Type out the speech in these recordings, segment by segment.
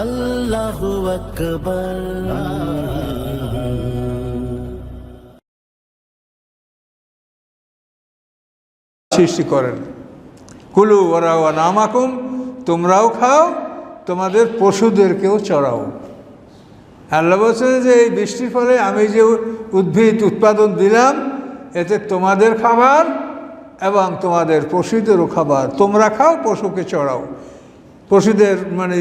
আল্লাহু সৃষ্টি করেন। কুলু ওরা ওয়া নামাকুম, তোমরাও খাও, তোমাদের পশুদেরকেও চড়াও। আল্লাহ বলছেন যে এই বৃষ্টির ফলে আমি যে উদ্ভিদ উৎপাদন দিলাম, এতে তোমাদের খাবার এবং তোমাদের পশুদেরও খাবার। তোমরা খাও, পশুকে চড়াও। পশুদের মানে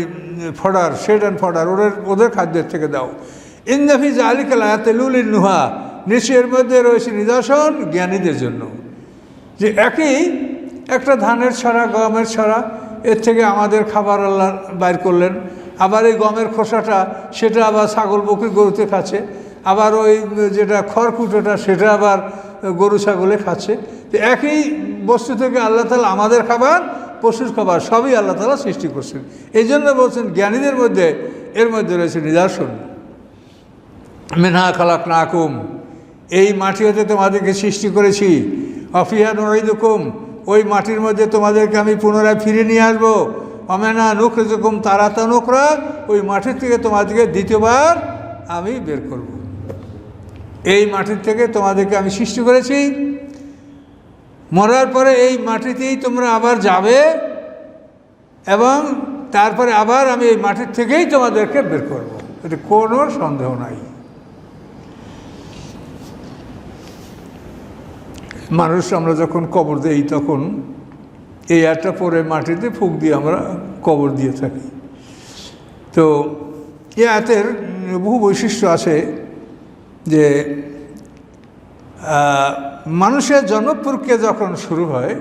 ফডার, শেড অ্যান্ড ফডার, ওদের ওদের খাদ্যের থেকে দাও। ইন্দাফি জালিকাল আয়াতেলুল নুহা, নিশ্চয়ের মধ্যে রয়েছে নিদর্শন জ্ঞানীদের জন্য। যে একই, একটা ধানের ছড়া, গমের ছড়া, এর থেকে আমাদের খাবার আল্লাহ বাইর করলেন। আবার এই গমের খোসাটা, সেটা আবার ছাগল বকরি গরুতে খাচ্ছে। আবার ওই, যেটা খড়কুটোটা, সেটা আবার গরু ছাগলে খাচ্ছে। তো একই বস্তু থেকে আল্লাহ তালা আমাদের খাবার পশুর খাবার সবই আল্লাহ তালা সৃষ্টি করছেন। এই জন্য বলছেন, জ্ঞানীদের মধ্যে, এর মধ্যে রয়েছে নিদর্শন। মেনহা খালাক নাকুম এই মাটি হতে তোমাদেরকে সৃষ্টি করেছি। অফিয়া নইদুকুম ওই মাটির মধ্যে তোমাদেরকে আমি পুনরায় ফিরে নিয়ে আসব। অমেনা নুখ রেজুকুম তারা তা নুকরা ওই মাটির থেকে তোমাদেরকে দ্বিতীয়বার আমি বের করব। এই মাটির থেকে তোমাদেরকে আমি সৃষ্টি করেছি। মরার পরে এই মাটিতেই তোমরা আবার যাবে এবং তারপরে আবার আমি এই মাটির থেকেই তোমাদেরকে বের করব। এতে কোনো সন্দেহ নাই মানুষ আমরা যখন কবর দেই তখন এই একটা পরে মাটিতে ফুক দিয়ে আমরা কবর দিয়ে থাকি তো এ আয়াতের বহু বৈশিষ্ট্য আছে যে মানুষের জন্ম প্রক্রিয়া যখন শুরু হয়,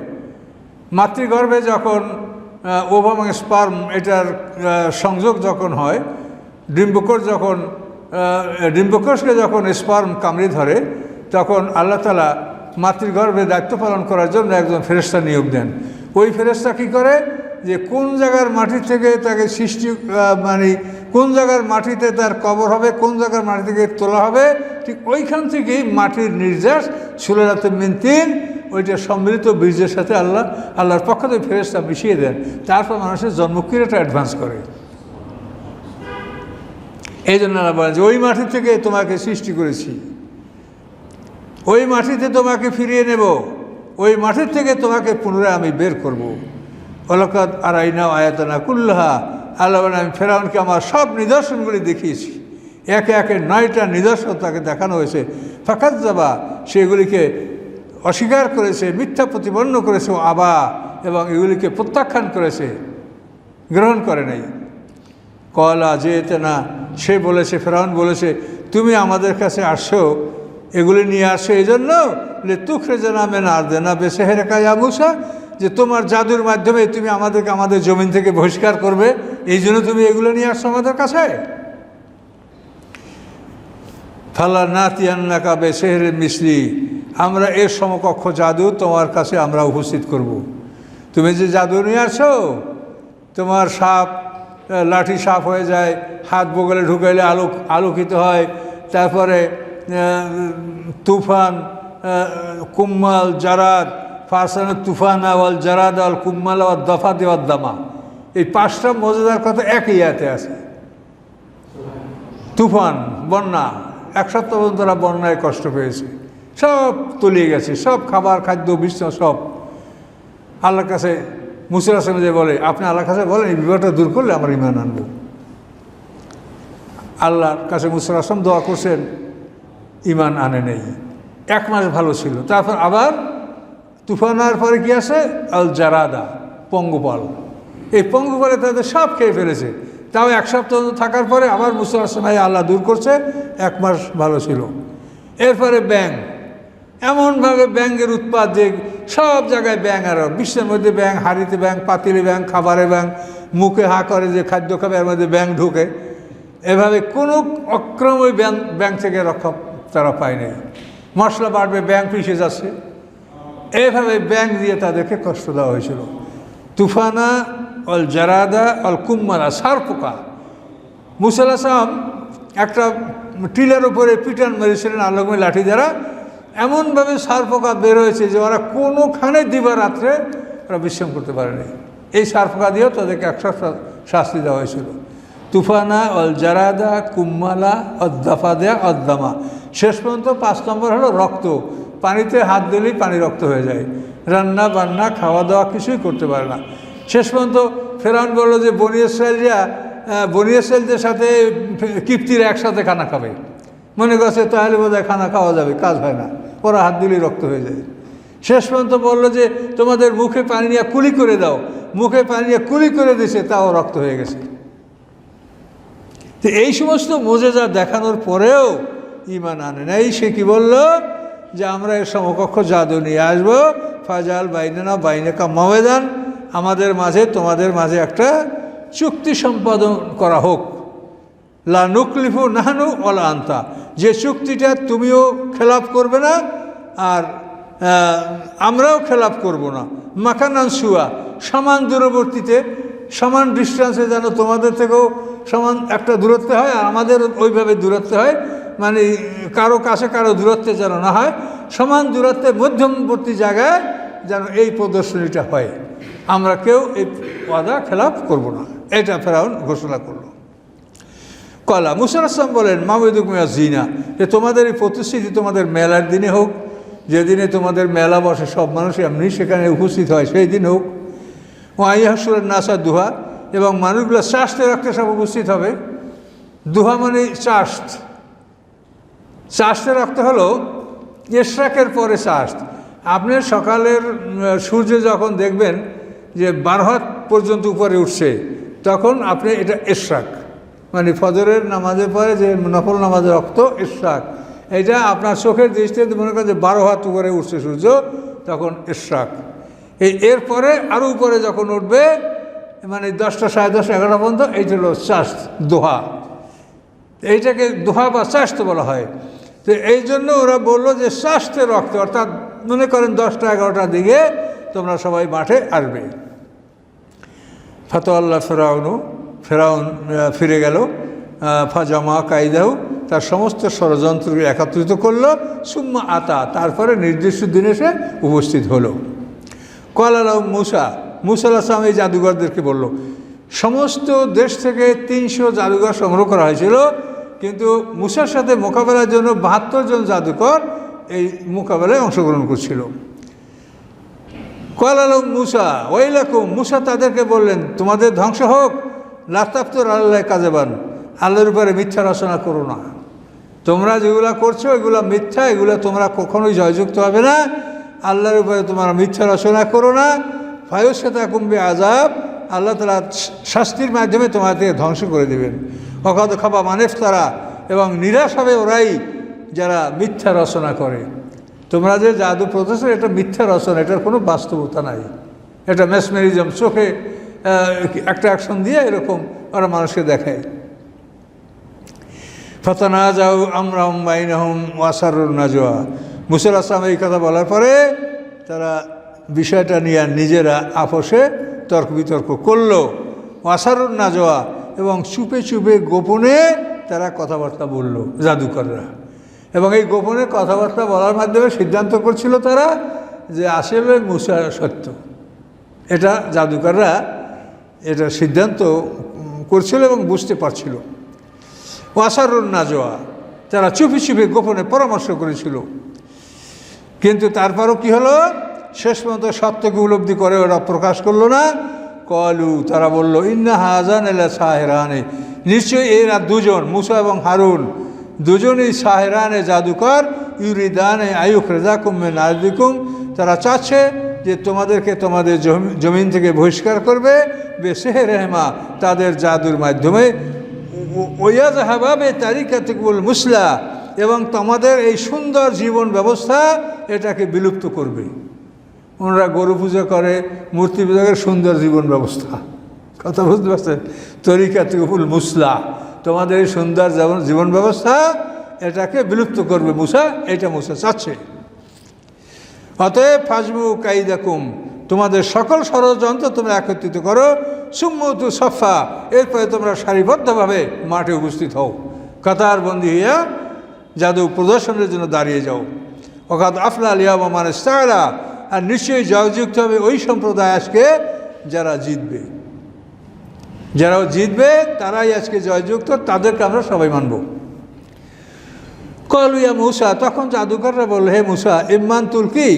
মাতৃগর্ভে যখন ওভাম স্পার্ম এটার সংযোগ যখন হয় ডিম্বকোষ যখন ডিম্বকোষকে যখন স্পার্ম কামড়ে ধরে, তখন আল্লাহ তালা মাতৃগর্ভে দায়িত্ব পালন করার জন্য একজন ফেরেস্তা নিয়োগ দেন। ওই ফেরেস্তা কী করে? যে কোন জায়গার মাটি থেকে তাকে সৃষ্টি মানে কোন জায়গার মাটিতে তার কবর হবে, কোন জায়গার মাটি থেকে তোলা হবে ঠিক ওইখান থেকেই মাটির নির্যাস সুলেরাতে মিনতিন ওইটা সম্মিলিত বীর্যের সাথে আল্লাহ, আল্লাহর পক্ষ থেকে ফেরেস্তা মিশিয়ে দেন। তারপর মানুষের জন্মক্রিয়াটা অ্যাডভান্স করে। এই জন্য আল্লাহ বলেন যে, ওই মাটি থেকে তোমাকে সৃষ্টি করেছি। ওই মাটিতে তোমাকে ফিরিয়ে নেব। ওই মাটির থেকে তোমাকে পুনরায় আমি বের করব। অলকাত আর আইনা আয়াতনা কুল্লাহা। আল্লাহ আমি ফেরাউনকে আমার সব নিদর্শনগুলি দেখিয়েছি। একে একে নয়টা নিদর্শন তাকে দেখানো হয়েছে। ফাঁকাত যাবা সেগুলিকে অস্বীকার করেছে, মিথ্যা প্রতিপন্ন করেছে আবা এবং এগুলিকে প্রত্যাখ্যান করেছে, গ্রহণ করে নাই। কলা যেতে না সে বলেছে, ফেরাউন বলেছে, তুমি আমাদের কাছে আসো, এগুলি নিয়ে আসো এই জন্য যে তুখরে জানা মেনা আর দেনা বেসে হেরেকা মুসা, যে তোমার জাদুর মাধ্যমে তুমি আমাদেরকে আমাদের জমিন থেকে বহিষ্কার করবে, এই জন্য তুমি এগুলো নিয়ে আসছো আমাদের কাছে। ফালা নাতিয়ান্নাকা বেসেহের মিশ্রি আমরা এর সমকক্ষ জাদু তোমার কাছে আমরা উপস্থিত করব। তুমি যে জাদু নিয়ে আসছো, তোমার সাপ লাঠি সাপ হয়ে যায়, হাত বগলে ঢুকাইলে আলোক আলোকিত হয়, তারপরে তুফান কুম্মাল জারাদ, ফারসানের তুফান আওয়াল জারাদ আল কুম্মাল আওয়াল দফা দেওয়ার দামা। এই পাঁচটা মজাদার কথা একই ইয়াতে আছে। তুফান, বন্যা। এক সপ্তাহ পর্যন্ত তারা বন্যায় কষ্ট পেয়েছে। সব তলিয়ে গেছে, সব খাবার, খাদ্য বিশ্রাম সব। আল্লাহর কাছে মুসুল আসলাম যে বলে, আপনি আল্লাহর কাছে বলেন, এই বিপদটা দূর করলে আমার ইমান আনব। আল্লাহর কাছে মুসুল আসলাম দোয়া করছেন ইমান আনে নেই। এক মাস ভালো ছিল। তারপর আবার তুফান হওয়ার পরে কি আছে? আল জারাদা পঙ্গপাল। এই পঙ্গপালে তাদের সব খেয়ে ফেলেছে। তাও এক সপ্তাহ থাকার পরে আবার মুসুল আসলাম আল্লাহ দূর করছে, এক মাস ভালো ছিল। এরপরে ব্যাং এমনভাবে ব্যাঙের উৎপাদ যে সব জায়গায় ব্যাঙ আরও বিশ্বের মধ্যে ব্যাঙ হাড়িতে ব্যাঙ পাতিলে ব্যাঙ খাবারে ব্যাঙ মুখে হা করে যে খাদ্য খাবে এর মধ্যে ব্যাঙ ঢুকে। এভাবে কোনো অক্রম ওই ব্যাং, ব্যাংক থেকে রক্ষা তারা পায় নাই। মশলা বাড়বে, ব্যাংক পিছিয়ে যাচ্ছে। এভাবে ব্যাংক দিয়ে তাদেরকে কষ্ট দেওয়া হয়েছিল। তুফানা অল জারাদা অল কুম্মারা সার পোকা মুসাল আসলাম একটা টিলের উপরে পিটান মেরেছিলেন আলোকময় লাঠি দ্বারা। এমনভাবে সার পোকা বের হয়েছে যে ওরা কোনোখানে দিবা রাত্রে ওরা বিশ্রাম করতে পারেনি। এই সার পোকা দিয়েও তাদেরকে একশো শাস্তি দেওয়া হয়েছিল। তুফানা অল জারাদা, কুম্মালা অদ্দাফাদা অদ্দামা শেষ পর্যন্ত পাঁচ নম্বর হলো রক্ত। পানিতে হাত দিলেই পানি রক্ত হয়ে যায়। রান্না বান্না খাওয়া দাওয়া কিছুই করতে পারে না। শেষ পর্যন্ত ফেরাউন বলল যে বনি ইসরায়েলরা সাথে কিপ্তির একসাথে খানা খাবে। মনে করছে তাহলে বোধহয় খানা খাওয়া যাবে, কাজ হয় না, ওরা হাত দিলেই রক্ত হয়ে যায়। শেষ পর্যন্ত বলল যে তোমাদের মুখে পানি নিয়ে কুলি করে দাও, মুখে পানি নিয়ে কুলি করে দিছে, তাও রক্ত হয়ে গেছে। তো এই সমস্ত মোজেজা দেখানোর পরেও ইমান আনে নাই। সে কি বলল? যে আমরা এর সমকক্ষ জাদু নিয়ে আসব, ফাজাল বাইনানা বাইনাকা মাওয়েদান। আমাদের মাঝে, তোমাদের মাঝে একটা চুক্তি সম্পাদন করা হোক। লা নুকলিফু নাহানু অলা আন্তা। যে চুক্তিটা তুমিও খেলাপ করবে না, আর আমরাও খেলাপ করব না। মাকানান সুয়া, সমান দূরবর্তীতে, সমান ডিস্টেন্সে যেন তোমাদের থেকেও সমান একটা দূরত্বে হয়, আর আমাদের ওইভাবে দূরত্বে হয় মানে কারও কাছে কারও দূরত্বে যেন না হয়, সমান দূরত্বে মধ্যমবর্তী জায়গায় যেন এই প্রদর্শনীটা হয়। আমরা কেউ এই ওয়াদা খেলাপ করব না। এটা ফেরাউন ঘোষণা করল। কলা মুসার আসলাম বলেন মাহমুদুকুমিয়া জিনা, যে তোমাদের এই প্রতিশ্রুতি তোমাদের মেলার দিনে হোক যেদিনে তোমাদের মেলা বসে, সব মানুষ এমনি সেখানে উপস্থিত হয়, সেই দিন হোক। ও আইহাসুরের নাসা দুহা, এবং মানুষগুলো চাষতে রাখতে সব উপস্থিত হবে। দুহা মানে চাষত চাষতে রাখতে হলো এশরাকের পরে চাষ আপনি সকালের সূর্য যখন দেখবেন যে বারো হাত পর্যন্ত উপরে উঠছে, তখন আপনি এটা এশরাক। মানে ফজরের নামাজের পরে যে নফল নামাজের রক্ত ইশরাক এটা আপনার চোখের দৃষ্টিতে মনে করেন যে বারো হাত উপরে উঠছে সূর্য, তখন ইশরাক এই এরপরে আরও উপরে যখন উঠবে মানে দশটা সাড়ে দশটা এগারোটা পর্যন্ত, এইটা হলো চাষ দোহা। এইটাকে দোহা বা চাষতে বলা হয়। তো এই জন্য ওরা বলল যে স্বাস্থ্যের রক্ত, অর্থাৎ মনে করেন দশটা এগারোটার দিকে তোমরা সবাই মাঠে আসবে। ফাতোয়াল্লাহ ফেরাউনু, ফেরাউন ফিরে গেল। ফাজামা কায়দাহু, তার সমস্ত ষড়যন্ত্রকে একত্রিত করল। সুম্মা আতা, তারপরে নির্দিষ্ট দিনে সে উপস্থিত হলো। কলালাউ মুসা মুসা আসলাম এই জাদুঘরদেরকে বলল, সমস্ত দেশ থেকে তিনশো জাদুঘর সংগ্রহ করা হয়েছিল, কিন্তু মুসার সাথে মোকাবেলার জন্য বাহাত্তর জন জাদুকর এই মোকাবেলায় অংশগ্রহণ করছিল। কলালম মুসা ওইলাকুম মুসা তাদেরকে বললেন, তোমাদের ধ্বংস হোক লাফতাপ্তর আল্লাহ কাজেবান আল্লাহর উপরে মিথ্যা রচনা করো না। তোমরা যেগুলা করছ, এগুলো মিথ্যা, এগুলো তোমরা কখনোই জয়যুক্ত হবে না। আল্লাহর উপরে তোমরা মিথ্যা রচনা করো না। ফায়ুসেতা কুম্বে আজাব আল্লাহ তালা শাস্তির মাধ্যমে তোমাদের ধ্বংস করে দেবেন। অকাত খাবা মানেফ তারা এবং নিরাশ হবে ওরাই যারা মিথ্যা রচনা করে। তোমরা যে জাদু প্রদর্শন, এটা মিথ্যা রচনা, এটার কোনো বাস্তবতা নাই। এটা ম্যাসমেরিজম চোখে একটা অ্যাকশন দিয়ে এরকম ওরা মানুষকে দেখায় ফতনা যাও আমরা বাইনহম ওয়াসারুল নাজোয়া মুসুল আসলাম এই কথা বলার পরে তারা বিষয়টা নিয়ে নিজেরা আপোষে তর্ক বিতর্ক করল। ওয়াসারুল নাজোয়া এবং চুপে চুপে গোপনে তারা কথাবার্তা বলল জাদুকররা। এবং এই গোপনে কথাবার্তা বলার মাধ্যমে সিদ্ধান্ত করছিল তারা যে আসলে মুসা সত্য। এটা জাদুকাররা এটা সিদ্ধান্ত করছিল এবং বুঝতে পারছিল। ওয়াসারুন নাজোয়া তারা চুপি চুপি গোপনে পরামর্শ করেছিল। কিন্তু তারপরও কি হলো? শেষ পর্যন্ত সত্যকে উপলব্ধি করে ওরা প্রকাশ করল না। কলু, তারা বলল, ইন্না হাজান এলা সাহেরানে। নিশ্চয়ই এরা দুজন, মুসা এবং হারুন। দুজনই সাহেরানে জাদুকর, ইউরিদানে আয়ুখ রেজা কুম্মে নাজদিকুম তারা চাচ্ছে যে তোমাদেরকে তোমাদের জমিন থেকে বহিষ্কার করবে। বেসেহে রেহমা তাদের জাদুর মাধ্যমে। ওয়াজ হাবাবে তারিকা তিকুল মুসলা। এবং তোমাদের এই সুন্দর জীবন ব্যবস্থা এটাকে বিলুপ্ত করবে। ওনারা গরু পূজা করে, মূর্তি পূজা করে, সুন্দর জীবন ব্যবস্থা। কথা বুঝতে পারছেন? তরিকা তিকুল মুসলা। তোমাদের এই সুন্দর জীবন- ব্যবস্থা এটাকে বিলুপ্ত করবে মুসা, এটা মুসা চাচ্ছে। অতএব ফাজমু কাইদাকুম, তোমাদের সকল ষড়যন্ত্র তোমরা একত্রিত করো সুম্মতু সফা, এরপরে তোমরা সারিবদ্ধভাবে মাঠে উপস্থিত হও। কাতার বন্দি হইয়া জাদু প্রদর্শনের জন্য দাঁড়িয়ে যাও। অকাত আফলা আলিয়া মানে আর নিশ্চয়ই জয়যুক্ত হবে ওই সম্প্রদায় আজকে যারা জিতবে। যারা জিতবে, তারাই আজকে জয়যুক্ত, তাদেরকে আমরা সবাই মানব। কলুয়া মুসা, তখন জাদুকররা বলল, হে মুসা, ইম্মান তুলকি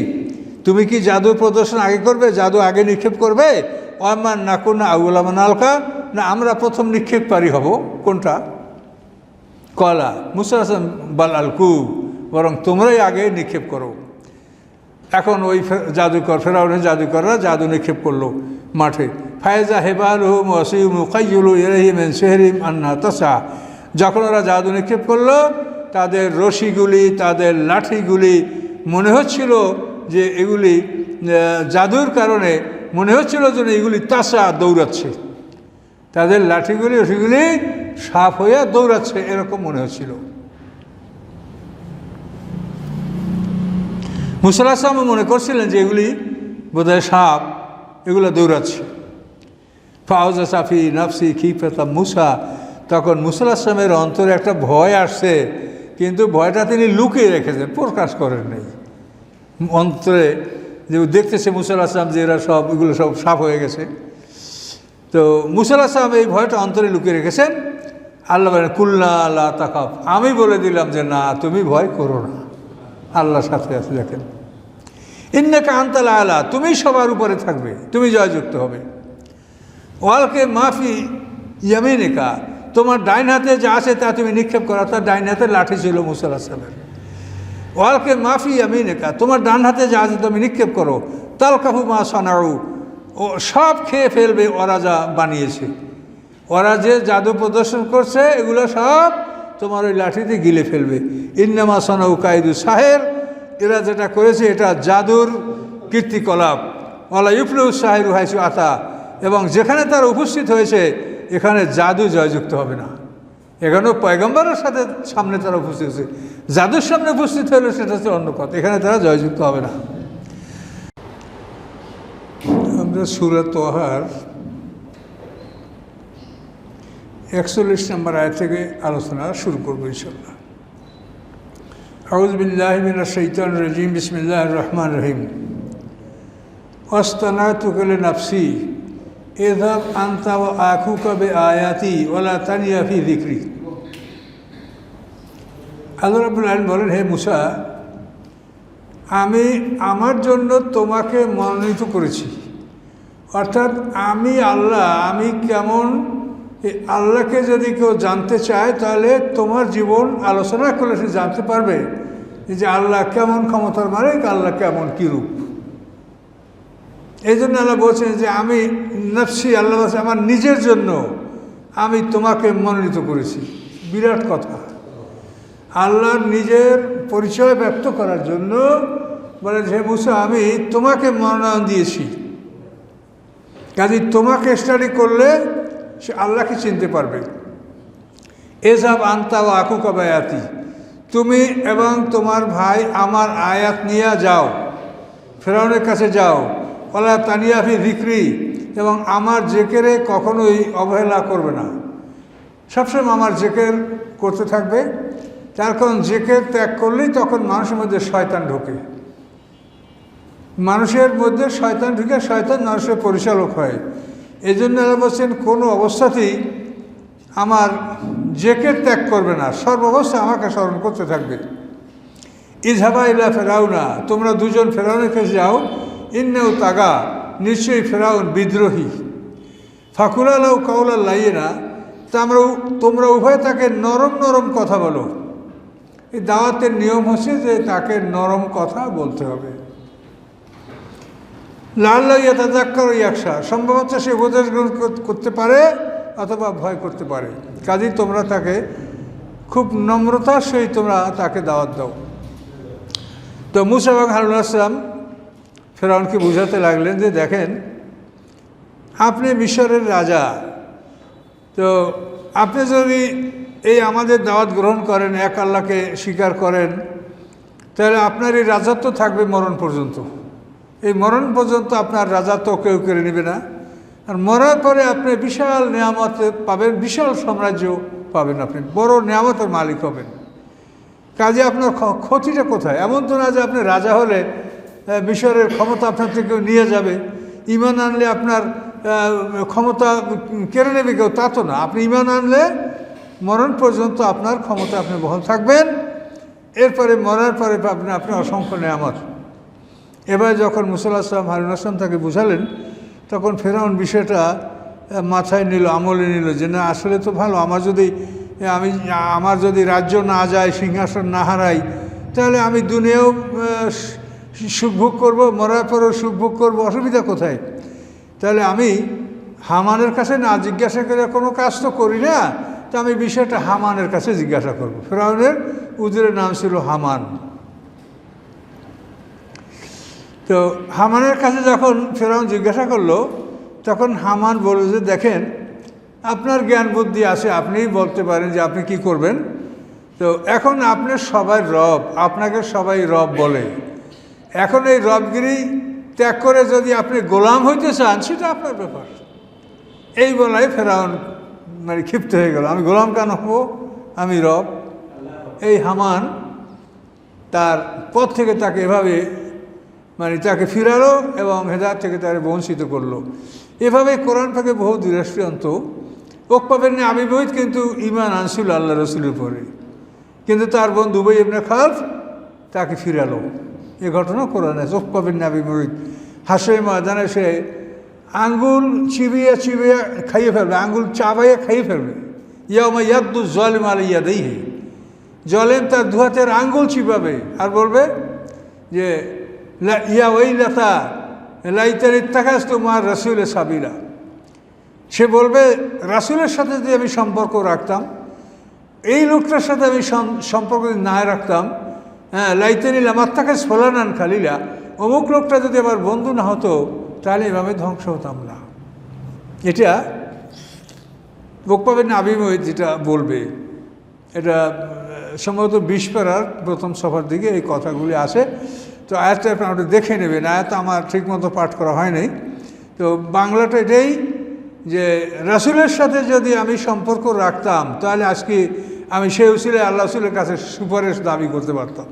তুমি কি জাদু প্রদর্শন আগে করবে? জাদু আগে নিক্ষেপ করবে? ওয়াম্মান না কোন আউলামান আলকা না আমরা প্রথম নিক্ষেপকারী হব? কোনটা? কলা, মুসা হাসান, বাল আলকু, বরং তোমরাই আগে নিক্ষেপ করো। এখন ওই জাদুকর, ফেরাউনের জাদুকররা জাদু নিক্ষেপ করল মাঠে। ফায়জা হেবাল হুম ওসিম কাইজুলু ইরহিম শেহরিম আন্না তসা। যখন ওরা জাদু নিক্ষেপ করল, তাদের রশিগুলি, তাদের লাঠিগুলি মনে হচ্ছিল যে এগুলি জাদুর কারণে মনে হচ্ছিল যেন এগুলি তাসা দৌড়াচ্ছে। তাদের লাঠিগুলি, রশিগুলি সাফ হয়ে দৌড়াচ্ছে, এরকম মনে হচ্ছিল। মুসলাসাম মনে করছিলেন যে এগুলি বোধহয় সাপ, এগুলো দৌড়াচ্ছে। ফাউজা সাফি নফসি খিফেতা মুসা। তখন মুসলাসামের অন্তরে একটা ভয় আসছে, কিন্তু ভয়টা তিনি লুকিয়ে রেখেছেন, প্রকাশ করেন নাই। অন্তরে যে দেখতেছে মুসাল আসলাম যে এরা সব, এগুলো সব সাফ হয়ে গেছে। তো মুসাল আসলাম এই ভয়টা অন্তরে লুকিয়ে রেখেছেন। আল্লাহ বলেন, কুল্লা আল্লাহ তাকাফ আমি বলে দিলাম যে না, তুমি ভয় করো না। আল্লাহর সাথে আছে, দেখেন। ইন্নাকা আন্তাল আলা, তুমি সবার উপরে থাকবে, তুমি জয়যুক্ত হবে। ওয়ালকে মাফি ইয়ামিনিকা তোমার ডাইন হাতে যা আছে তা তুমি নিক্ষেপ করো তার ডাইন হাতে লাঠি ছিল মুসাল আসলামের ওয়ালকে মাফি ইয়ামিনিকা তোমার ডান হাতে যা আছে তুমি নিক্ষেপ করো। তাল কাহু মা সানাউ। ও সব খেয়ে ফেলবে, ওরা যা বানিয়েছে। ওরা যে জাদু প্রদর্শন করছে, এগুলো সব তোমার ওই লাঠিতে গিলে ফেলবে। ইন্নামা সানাউ কায়দু সাহের। এরা যেটা করেছে, এটা জাদুর কীর্তিকলাপ। ওলা ইফলু সাহের হাইসু আতা। এবং যেখানে তার উপস্থিত হয়েছে, এখানে জাদু জয়যুক্ত হবে না। এখানেও পয়গম্বরের সাথে সামনে তারা উপস্থিত হয়েছে। জাদুর সামনে উপস্থিত হলে, সেটা হচ্ছে অন্য কথা। এখানে তারা জয়যুক্ত হবে না। আমরা সুরত তোহার একচল্লিশ নম্বর আয় থেকে আলোচনা শুরু করব ইনশাল্লাহ আউজবিল্লাহ মিনা শৈতান রজিম বিসমিল্লাহ রহমান রহিম। অস্তানা তুকলে নাফসি এধাব আন্তা ও আখু কবে আয়াতি ওলা তানিয়াফি দিক্রি আল্লাহ রাবুল আলম বলেন, হে মুসা, আমি আমার জন্য তোমাকে মনোনীত করেছি। অর্থাৎ আমি আল্লাহ, আমি কেমন? আল্লাহকে যদি কেউ জানতে চায়, তাহলে তোমার জীবন আলোচনা করলে সে জানতে পারবে যে আল্লাহ কেমন ক্ষমতার মালিক, আল্লাহ কেমন কীরূপ এই জন্য আল্লাহ বলছেন যে আমি নফসি, আল্লাহ বলছে আমার নিজের জন্য আমি তোমাকে মনোনীত করেছি। বিরাট কথা। আল্লাহর নিজের পরিচয় ব্যক্ত করার জন্য বলে যে মুসা, আমি তোমাকে মনোনয়ন দিয়েছি। কাজে তোমাকে স্টাডি করলে সে আল্লাহকে চিনতে পারবে। এসব আন্তা ও আকু কবায়াতি তুমি এবং তোমার ভাই আমার আয়াত নিয়ে যাও। ফেরাউনের কাছে যাও। ওলা তানিয়াফি বিক্রি এবং আমার জেকেরে কখনোই অবহেলা করবে না। সবসময় আমার জেকের করতে থাকবে। তার কারণ জেকের ত্যাগ করলেই তখন মানুষের মধ্যে শয়তান ঢোকে। মানুষের মধ্যে শয়তান ঢুকে, শয়তান মানুষের পরিচালক হয়। এই জন্য বলছেন, কোনো অবস্থাতেই আমার জেকের ত্যাগ করবে না। সর্বাবস্থা আমাকে স্মরণ করতে থাকবে। ইজহাবা ইলা ফেরাউনা, তোমরা দুজন ফেরাউনের কাছে যাও। ইন্নেও তাগা, নিশ্চয়ই ফেরাউন বিদ্রোহী। ফাকুলালাও কাউলা লাইয়ে না তা আমরা তোমরা উভয় তাকে নরম নরম কথা বলো। এই দাওয়াতের নিয়ম হচ্ছে যে তাকে নরম কথা বলতে হবে। লাল লাইয়া তাজাক্কর ইয়াকশা সম্ভবত সে উপদেশ গ্রহণ করতে পারে অথবা ভয় করতে পারে। কাজেই তোমরা তাকে খুব নম্রতার সহিত তোমরা তাকে দাওয়াত দাও। তো মুসা এবং হারুন আসলাম ফেরাউনকে বুঝাতে লাগলেন যে দেখেন, আপনি মিশরের রাজা। তো আপনি যদি এই আমাদের দাওয়াত গ্রহণ করেন, এক আল্লাহকে স্বীকার করেন, তাহলে আপনার এই রাজত্ব থাকবে মরণ পর্যন্ত। এই মরণ পর্যন্ত আপনার রাজত্ব কেউ কেড়ে নেবে না। আর মরার পরে আপনি বিশাল নিয়ামত পাবেন, বিশাল সাম্রাজ্য পাবেন আপনি, বড় নিয়ামতের মালিক হবেন। কাজে আপনার ক্ষতিটা কোথায়? এমন তো না যে আপনি রাজা হলে মিশরের ক্ষমতা আপনার থেকে নিয়ে যাবে। ইমান আনলে আপনার ক্ষমতা কেড়ে নেবে কেউ? তা তো না। আপনি ইমান আনলে মরণ পর্যন্ত আপনার ক্ষমতা আপনি বহল থাকবেন। এরপরে মরার পরে আপনি আপনি অসংখ্য নেয়ামত। এবার যখন মুসাল্লাহ আসলাম হারুন আসলাম তাকে বুঝালেন, তখন ফেরাউন বিষয়টা মাথায় নিল, আমলে নিল যে, না, আসলে তো ভালো। আমার যদি, আমি, আমার যদি রাজ্য না যায়, সিংহাসন না হারাই, তাহলে আমি দুনিয়াও সুখভোগ করব, মরার পরেও সুখভোগ করব, অসুবিধা কোথায়? তাহলে আমি হামানের কাছে না জিজ্ঞাসা করে কোনো কাজ তো করি না, তা আমি বিষয়টা হামানের কাছে জিজ্ঞাসা করব। ফেরাউনের উজিরের নাম ছিল হামান। তো হামানের কাছে যখন ফেরাউন জিজ্ঞাসা করল, তখন হামান বলল যে, দেখেন, আপনার জ্ঞান বুদ্ধি আছে, আপনিই বলতে পারেন যে আপনি কি করবেন। তো এখন আপনি সবাই রব, আপনাকে সবাই রব বলে। এখন এই রবগিরি ত্যাগ করে যদি আপনি গোলাম হইতে চান, সেটা আপনার ব্যাপার। এই বলাই ফেরাউন মানে ক্ষিপ্ত হয়ে গেল। আমি গোলাম কেন হব? আমি রব। এই হামান তার পথ থেকে তাকে এভাবে মানে তাকে ফিরালো এবং হেদার থেকে তাকে বঞ্চিত করল। এভাবে কোরআন থেকে বহু দৃষ্টান্ত। ওকপাবেন আমি বহিত কিন্তু ইমান আনছিল আল্লাহ রসুলের পরে কিন্তু তার বন্ধু বই এমনি খালফ তাকে ফিরালো। এ ঘটনা কোরআন আছে ওকপাবেন আবি বহিত হাসে ময়দানে সে আঙ্গুল চিবিয়ে চিবিয়ে খাইয়ে ফেলবে, আঙ্গুল চাবাইয়ে খাইয়ে ফেলবে। ইয়ামা ইয়াদ্দু জলিম আল ইয়াদেই হে জলেম তার দুহাতের আঙ্গুল চিবাবে আর বলবে যে ইয়া ওই লতা লাইতার ইত্তাকাস তোমার রসুলের সাবিলা। সে বলবে, রাসুলের সাথে যদি আমি সম্পর্ক রাখতাম, এই লোকটার সাথে আমি সম্পর্ক যদি না রাখতাম হ্যাঁ লাইতানি লামাত্তাকাস ফলানান খালিলা। অমুক লোকটা যদি আমার বন্ধু না হতো, তাহলে এভাবে ধ্বংস হতাম না। এটা বকপাবেন আবিময় যেটা বলবে, এটা সম্ভবত বিশ প্রথম সভার দিকে এই কথাগুলি আসে তো আয়াতটা আপনারা দেখে নেবেন। আয়াত আমার ঠিকমতো পাঠ করা হয়নি। তো বাংলাটা এটাই যে, রাসুলের সাথে যদি আমি সম্পর্ক রাখতাম, তাহলে আজকে আমি সেই উসিলে আল্লাহ রসুলের কাছে সুপারিশ দাবি করতে পারতাম।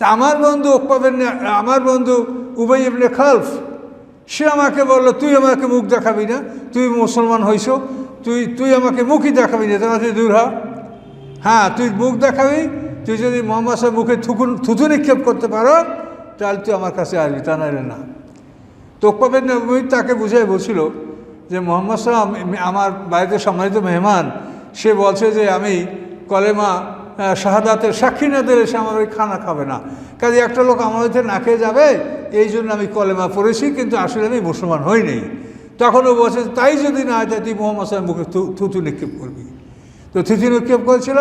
তা আমার বন্ধু ওকপাবেন আমার বন্ধু উবাই ইবনে খালফ, সে আমাকে বলল, তুই আমাকে মুখ দেখাবি না, তুই মুসলমান হইছ, তুই তুই আমাকে মুখই দেখাবি না তোমার তুই দূর হ। হ্যাঁ তুই মুখ দেখাবি, তুই যদি মোহাম্মদ সাহেব মুখে থুকুন থুতু নিক্ষেপ করতে পারো, তাহলে তুই আমার কাছে আসবি। তা নাইলে না। তো ওকপাবেন তাকে বুঝাই বলছিল যে, মোহাম্মদ সাহেব আমার বাড়িতে সম্মানিত মেহমান, সে বলছে যে, আমি কলেমা শাহাদাতের সাক্ষী না দিলে সে আমার ওই খানা খাবে না। কাজে একটা লোক আমার হইতে না খেয়ে যাবে, এই জন্য আমি কলেমা পড়েছি, কিন্তু আসলে আমি মুসলমান হইনি। তখনও বলছে, তাই যদি না হয় তাই তুই মোহাম্মদ সাহেব মুখে থুতু নিক্ষেপ করবি। তো থুতু নিক্ষেপ করেছিল,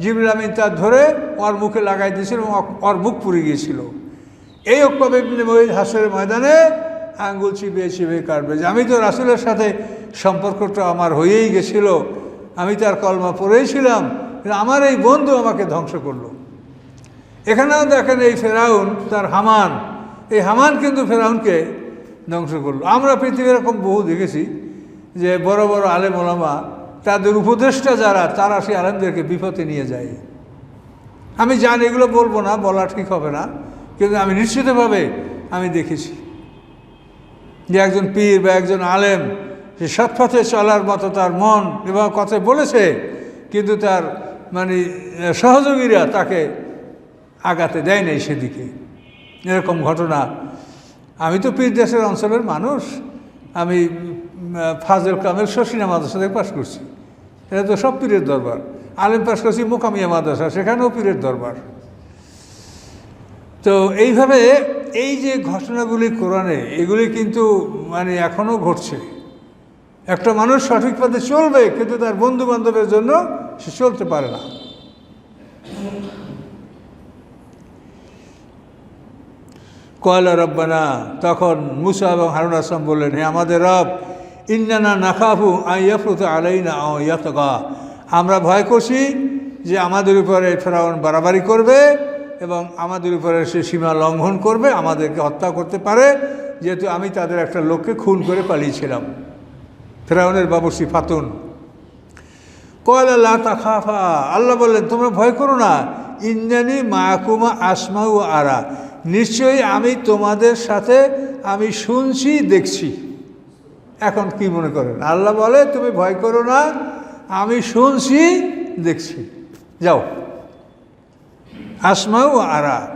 জিবরিল আমিন তার ধরে ওর মুখে লাগাই দিয়েছিল এবং ওর- মুখ পুড়ে গিয়েছিল। এই অক্কবে মহিদ হাসের ময়দানে আঙ্গুল চিবিয়ে চিবিয়ে কাটবে আমি তো রাসুলের সাথে সম্পর্কটা আমার হয়েই গেছিল। আমি তার কলমা পড়েছিলাম আমার এই বন্ধু আমাকে ধ্বংস করল। এখানেও দেখেন এই ফেরাউন, তার হামান। এই হামান কিন্তু ফেরাউনকে ধ্বংস করল। আমরা পৃথিবীর এরকম বহু দেখেছি যে বড় বড় আলেম ওলামা, তাদের উপদেষ্টা যারা, তারা সেই আলেমদেরকে বিপদে নিয়ে যায়। আমি জানি এগুলো বলব না, বলা ঠিক হবে না, কিন্তু আমি নিশ্চিতভাবে আমি দেখেছি যে একজন পীর বা একজন আলেম, সে সৎপথে চলার মতো তার মন এবং কথা বলেছে কিন্তু তার মানে সহযোগীরা তাকে আগাতে দেয় নাই সেদিকে। এরকম ঘটনা। আমি তো পীর দেশের অঞ্চলের মানুষ। আমি ফাজল কামেল শশিনা মাদ্রাসা থেকে পাশ করছি। এটা তো সব পীরের দরবার। আলেম পাশ করছি মোকামিয়া মাদ্রাসা, সেখানেও পীরের দরবার। তো এইভাবে এই যে ঘটনাগুলি কোরআনে, এগুলি কিন্তু মানে এখনও ঘটছে। একটা মানুষ সঠিক পথে চলবে, কিন্তু তার বন্ধু বান্ধবের জন্য সে চলতে পারে না। কয়লা রব্বানা, তখন মুসা এবং হারুন আসলাম বললেন, হে আমাদের রব, ইন্নানা নাখাফু আইয়াফরুত আলাইনা ও ইয়াতগা। আমরা ভয় করছি যে আমাদের উপরে ফেরাউন বাড়াবাড়ি করবে এবং আমাদের উপরে সে সীমা লঙ্ঘন করবে, আমাদেরকে হত্যা করতে পারে, যেহেতু আমি তাদের একটা লোককে খুন করে পালিয়েছিলাম। ফেরাউনের বাবুসি ফাতুন আল্লাহ তাখাফা। আল্লাহ বললেন, তোমরা ভয় করো না। ইন্দানি মায়াকুমা আসমা ও আরা। নিশ্চয়ই আমি তোমাদের সাথে আমি শুনছি, দেখছি। এখন কি মনে করেন? আল্লাহ বলে, তুমি ভয় করো না। আমি শুনছি, দেখছি। যাও। আসমাউ আরা।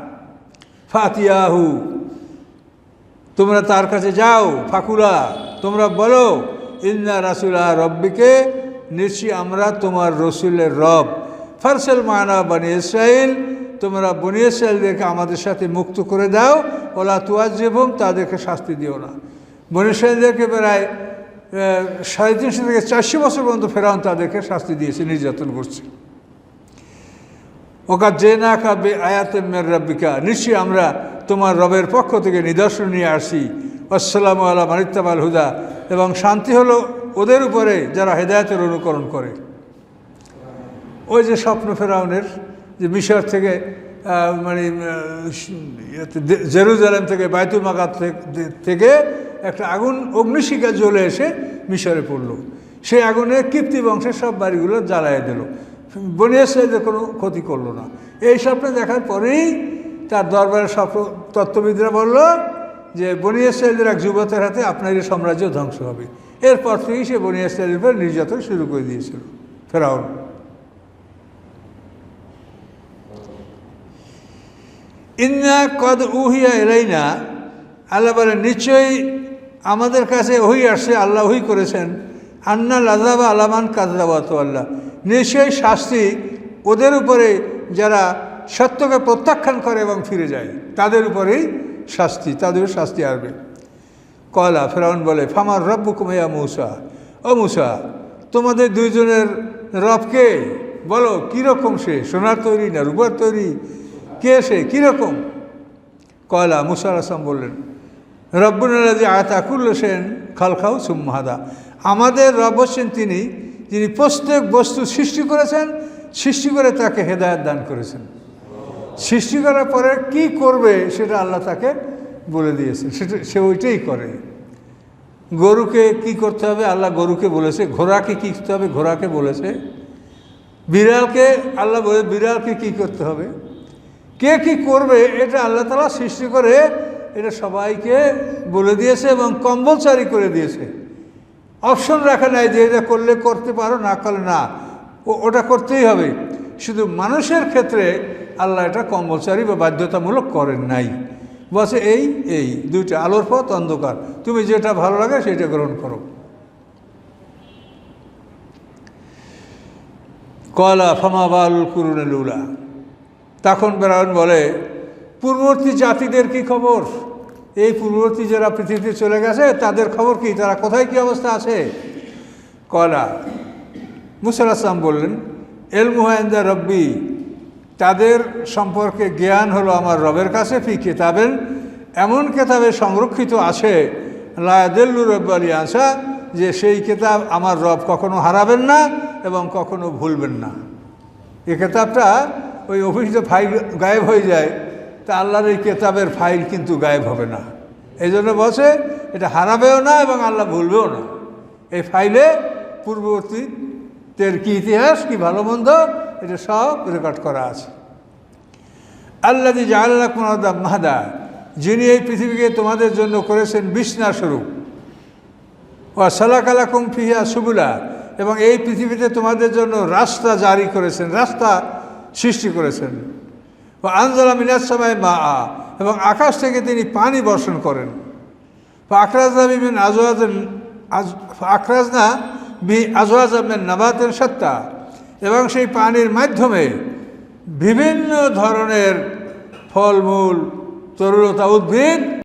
ফাতিয়াহু। তোমরা তার কাছে যাও, ফাকুলা। তোমরা বলো ইন্না রাসুল্লাহ রব্বিকে, নিশ্চয়ই আমরা তোমার রসুলের রব। ফারসেল মানা বানি ইসরাইল তোমরা বনি ইসরায়েলদেরকে আমাদের সাথে মুক্ত করে দাও ওলা তুয়াজেবম তাদেরকে শাস্তি দিও না। বনি ইসরায়েলদেরকে প্রায় সাড়ে তিনশো থেকে চারশো বছর পর্যন্ত ফেরাউন তাদেরকে শাস্তি দিয়েছে, নির্যাতন করছে। ওকা যে না কাবে আয়াতে মের রব্বিকা, নিশ্চয়ই আমরা তোমার রবের পক্ষ থেকে নিদর্শন নিয়ে আসি। আসসালাম আল্লাহ মানিত্তামাল হুদা। এবং শান্তি হলো ওদের উপরে যারা হেদায়তের অনুকরণ করে। ওই যে স্বপ্ন ফেরাউনের যে মিশর থেকে মানে জেরুজালেম থেকে, বাইতুল মাকাত থেকে- একটা আগুন, অগ্নিশিখা জ্বলে এসে মিশরে পড়ল। সেই আগুনে কীর্তি বংশের সব বাড়িগুলো জ্বালায় দিল। বনিয়া সাহেবদের কোনো ক্ষতি করল না। এই স্বপ্ন দেখার পরেই তার দরবারের স্বপ্ন তত্ত্ববিদরা বলল যে বনিয়া সাহেবদের এক যুবতের হাতে আপনার এই সাম্রাজ্য ধ্বংস হবে। এরপর থেকেই সে বনিয়া সাহেবের উপর নির্যাতন শুরু করে দিয়েছিল। ফেরাউন। ইন্না কদ উহিয়া এলাইনা আল্লাহ বলেন, নিশ্চয়ই আমাদের কাছে ওহি আসছে, আল্লাহ ওহি করেছেন। আন্না লাজাবা আলামান কাজাবাত আল্লাহ নিশ্চয়ই শাস্তি ওদের উপরে যারা সত্যকে প্রত্যাখ্যান করে এবং ফিরে যায়, তাদের উপরেই শাস্তি, তাদেরও শাস্তি আসবে। কয়লা, ফেরাউন বলে, ফামার রব্বু কুমাইয়া মূসা। ও মূসা, তোমাদের দুইজনের রবকে বলো কীরকম সে? সোনার তৈরি না রূপার তৈরি? কে সে? কীরকম কয়লা, মুসা আসলাম বললেন রব্বুল্লাজি আয়াতাকুল্ল সেন খালখাও সুম্মাহাদা আমাদের রব হচ্ছেন তিনি, যিনি প্রত্যেক বস্তু সৃষ্টি করেছেন, সৃষ্টি করে তাকে হেদায়ত দান করেছেন। সৃষ্টি করার পরে কি করবে সেটা আল্লাহ তাকে বলে দিয়েছে সেটা সে ওইটাই করে। গরুকে কি করতে হবে? আল্লাহ গরুকে বলেছে, ঘোড়াকে কী করতে হবে? ঘোড়াকে বলেছে, বিড়ালকে আল্লাহ বলে, বিড়ালকে কি করতে হবে? কে কি করবে? এটা আল্লাহ তালা সৃষ্টি করে এটা সবাইকে বলে দিয়েছে এবং কম্বলচারি করে দিয়েছে। অপশন রাখা নাই যে এটা করলে করতে পারো, না করলে না। ওটা করতেই হবে। শুধু মানুষের ক্ষেত্রে আল্লাহ এটা কম্বলচারি বা বাধ্যতামূলক করেন নাই। বলছে এই এই, দুইটা আলোর পথ, অন্ধকার। তুমি যেটা ভালো লাগে সেটা গ্রহণ করো। কলা ফামা বাল কুরুনেলুলা তখন বেরাউন বলে, পূর্ববর্তী জাতিদের কি খবর? এই পূর্ববর্তী যারা পৃথিবীতে চলে গেছে, তাদের খবর কি? তারা কোথায় কি অবস্থা আছে? কলা মুসাল আসলাম বললেন এল মুহায়ন্দা রব্বি তাদের সম্পর্কে জ্ঞান হলো আমার রবের কাছে, ফি কেতাবেন। এমন কেতাবে সংরক্ষিত আছে লায়াদেল্লু রব্বালি আসা যে সেই কেতাব আমার রব কখনো হারাবেন না এবং কখনো ভুলবেন না। এই কেতাবটা ওই অফিসে ফাইল গায়েব হয়ে যায়, তা আল্লাহর এই কেতাবের ফাইল কিন্তু গায়েব হবে না। এই জন্য বসে এটা হারাবেও না এবং আল্লাহ ভুলবেও না। এই ফাইলে পূর্ববর্তীদের কি ইতিহাস, কি ভালো মন্দ এটা সব রেকর্ড করা আছে। আল্লাহ জাহাল্লাহ কুমাদা মাহাদা, যিনি এই পৃথিবীকে তোমাদের জন্য করেছেন বিষ্ণা স্বরূপ। ও সালাকালাকুম কুমফিহা সুবুলা, এবং এই পৃথিবীতে তোমাদের জন্য রাস্তা জারি করেছেন, রাস্তা সৃষ্টি করেছেন। ও আনজালা মিনাজ সময় মা আ এবং আকাশ থেকে তিনি পানি বর্ষণ করেন। আখরাজনা বিমিন আজওয়াজ আখরাজনা বি আজওয়াজ আহমেদ নাবাতের সত্তা এবং সেই পানির মাধ্যমে বিভিন্ন ধরনের ফলমূল তরুলতা উদ্ভিদ